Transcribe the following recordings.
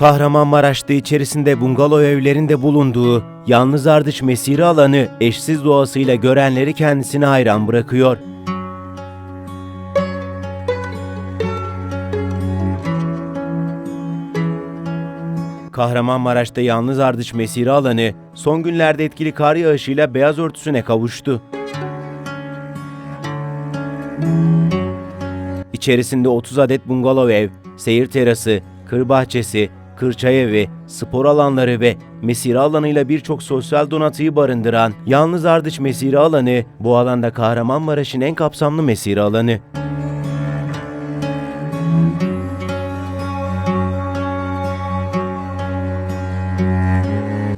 Kahramanmaraş'ta içerisinde bungalov evlerinde bulunduğu yalnız ardış mesire alanı eşsiz doğasıyla görenleri kendisine hayran bırakıyor. Kahramanmaraş'ta yalnız ardış mesire alanı son günlerde etkili kar yağışıyla beyaz örtüsüne kavuştu. İçerisinde 30 adet bungalov ev, seyir terası, kır bahçesi, kırçay evi, spor alanları ve mesire alanıyla birçok sosyal donatıyı barındıran Yalnız Ardıç Mesire Alanı bu alanda Kahramanmaraş'ın en kapsamlı mesire alanı.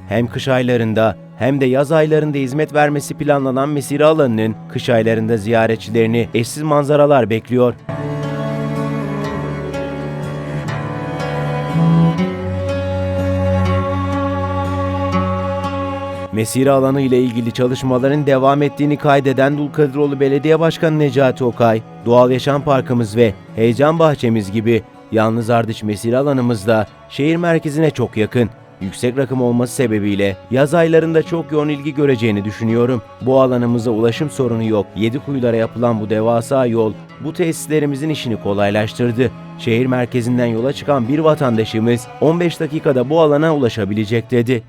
Hem kış aylarında hem de yaz aylarında hizmet vermesi planlanan mesire alanının kış aylarında ziyaretçilerini eşsiz manzaralar bekliyor. Mesire alanı ile ilgili çalışmaların devam ettiğini kaydeden Dulkadiroğlu Belediye Başkanı Necati Okay, Doğal Yaşam Parkımız ve Heyecan Bahçemiz gibi yalnız ardış mesire alanımızda şehir merkezine çok yakın. Yüksek rakım olması sebebiyle yaz aylarında çok yoğun ilgi göreceğini düşünüyorum. Bu alanımıza ulaşım sorunu yok. Yedi kuyulara yapılan bu devasa yol bu tesislerimizin işini kolaylaştırdı. Şehir merkezinden yola çıkan bir vatandaşımız 15 dakikada bu alana ulaşabilecek dedi.